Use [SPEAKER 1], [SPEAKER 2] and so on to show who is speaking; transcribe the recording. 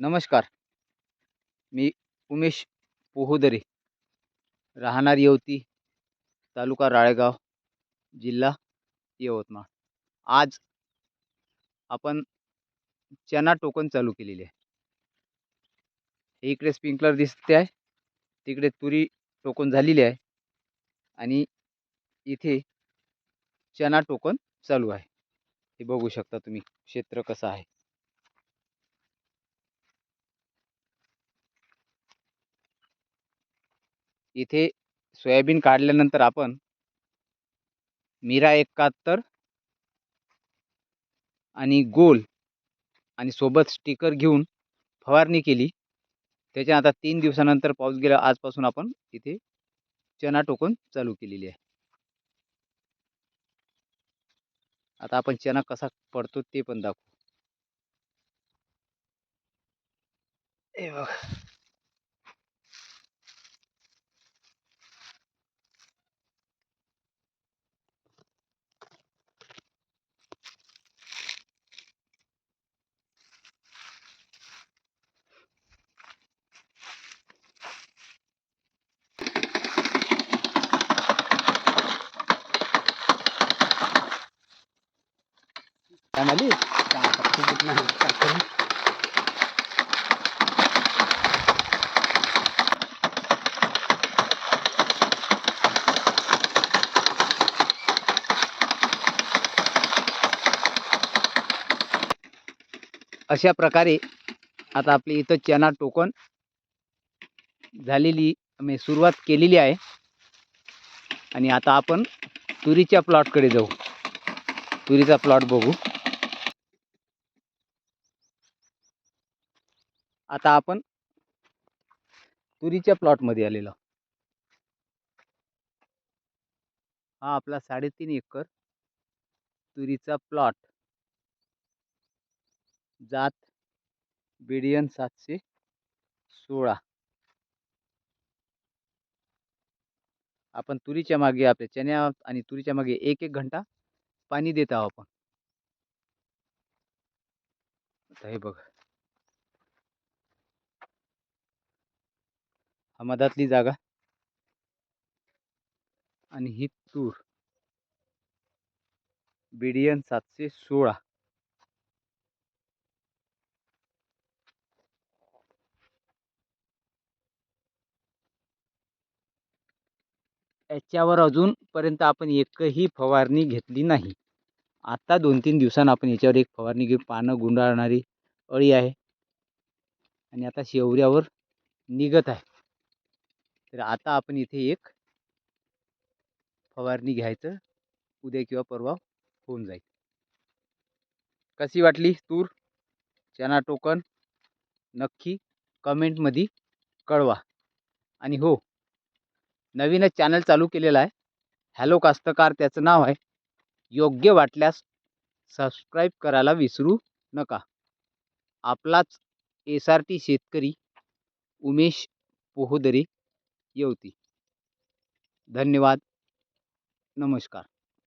[SPEAKER 1] नमस्कार. मी उमेश पोहोदरे. राहणार येवती तालुका राळेगाव जिल्हा यवतमाळ. आज आपण चना टोकन चालू केलेली आहे. हे इकडे स्प्रिंकलर दिसते आहे. तिकडे तुरी टोकन झालेली आहे. आणि इथे चना टोकन चालू आहे. हे बघू शकता तुम्ही क्षेत्र कसं आहे. इथे सोयाबीन काढल्यानंतर आपण मिरा एकाहत्तर आणि गोल आणि सोबत स्टिकर घेऊन फवारणी केली. त्याच्या आता तीन दिवसानंतर पाऊस गेला आजपासून आपण इथे चना टोकन चालू केलेली आहे. आता आपण चना कसा पडतो ते पण दाखवू. हे बघ. काय म्हणाली अशा प्रकारे आता आपली इथं चना टोकन झालेली मी सुरुवात केलेली आहे. आणि आता आपण तुरीच्या प्लॉटकडे जाऊ. तुरीचा प्लॉट बघू. आता आपण तुरीच्या प्लॉटमध्ये आलेलो हा आपला साडेतीन एकर तुरीचा प्लॉट जात बेडियन सातशे सोळा. आपण तुरीच्या मागे आपल्या चण्या आणि तुरीच्या मागे एक एक घंटा पाणी देत आहोत आपण. हे बघ. हा मधातली जागा. आणि ही तूर. बिडियन सातशे सोळा. याच्यावर अजूनपर्यंत आपण एकही फवारणी घेतली नाही. आता दोन तीन दिवसांना आपण याच्यावर एक फवारणी घेऊ पानं गुंडाळणारी अळी आहे. आणि आता शेवऱ्यावर निघत आहे. तर आता आपण इथे एक फवारणी घ्यायचं. उद्या किंवा परवा होऊन जाईल. कशी वाटली तूर? चना टोकन? नक्की कमेंटमध्ये कळवा. आणि हो नवीनच चॅनल चालू केलेला आहे. हॅलो कास्तकार त्याचं नाव आहे. योग्य वाटल्यास सबस्क्राईब करायला विसरू नका. आपलाच एस आर टी शेतकरी उमेश पोहोदरे येवती. धन्यवाद. नमस्कार.